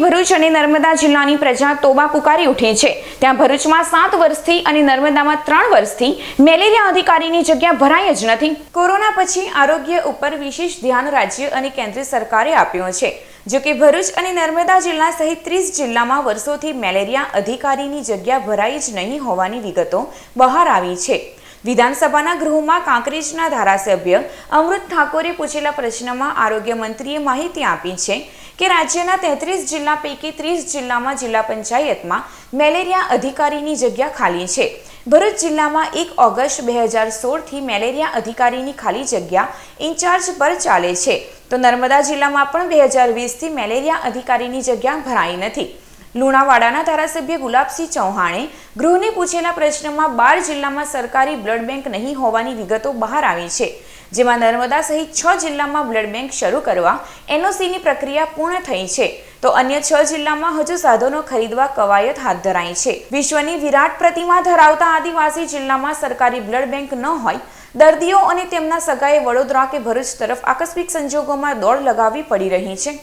ભરૂચ અને નર્મદા જિલ્લાની પ્રજા તોબા પુકારી ઉઠી છે. ત્યાં ભરૂચમાં સાત વર્ષથી અને નર્મદામાં ત્રણ વર્ષથી મેલેરિયા અધિકારીની જગ્યા ભરાય જ નથી. કોરોના પછી આરોગ્ય ઉપર વિશેષ ધ્યાન રાજ્ય અને કેન્દ્ર સરકારે આપ્યો છે. જો કે ભરૂચ અને નર્મદા જિલ્લા સહિત ત્રીસ જિલ્લામાં વર્ષોથી મેલેરિયા અધિકારીની જગ્યા ભરાઈ જ નહીં હોવાની વિગતો બહાર આવી છે. વિધાનસભાના ગૃહમાં કાંકરેજના ધારાસભ્ય અમૃત ઠાકોરે પૂછેલા પ્રશ્નમાં આરોગ્ય મંત્રીએ માહિતી આપી છે કે રાજ્યના તેત્રીસ જિલ્લા પૈકી ત્રીસ જિલ્લામાં જિલ્લા પંચાયતમાં મેલેરિયા અધિકારીની જગ્યા ખાલી છે. ભરૂચ જિલ્લામાં એક ઓગસ્ટ બે હજાર સોળથી મેલેરિયા અધિકારીની ખાલી જગ્યા ઇન્ચાર્જ પર ચાલે છે. તો નર્મદા જિલ્લામાં પણ બે હજાર વીસથી મેલેરિયા અધિકારીની જગ્યા ભરાઈ નથી. લુણાવાડાના ધારાસભ્ય ગુલાબસિંહ ચૌહાણે ગૃહને પૂછેલા પ્રશ્નમાં બાર જિલ્લામાં સરકારી બ્લડ બેંક નહીં હોવાની વિગતો બહાર આવી છે. જેમાં નર્મદા સહિત છ જિલ્લામાં બ્લડ બેંક શરૂ કરવા એનઓસીની પ્રક્રિયા પૂર્ણ થઈ છે. તો અન્ય છ જિલ્લામાં હજુ સાધનો ખરીદવા કવાયત હાથ ધરાઈ છે. વિશ્વની વિરાટ પ્રતિમા ધરાવતા આદિવાસી જિલ્લામાં સરકારી બ્લડ બેંક ન હોય, દર્દીઓ અને તેમના સગાએ વડોદરા કે ભરૂચ તરફ આકસ્મિક સંજોગોમાં દોડ લગાવવી પડી રહી છે.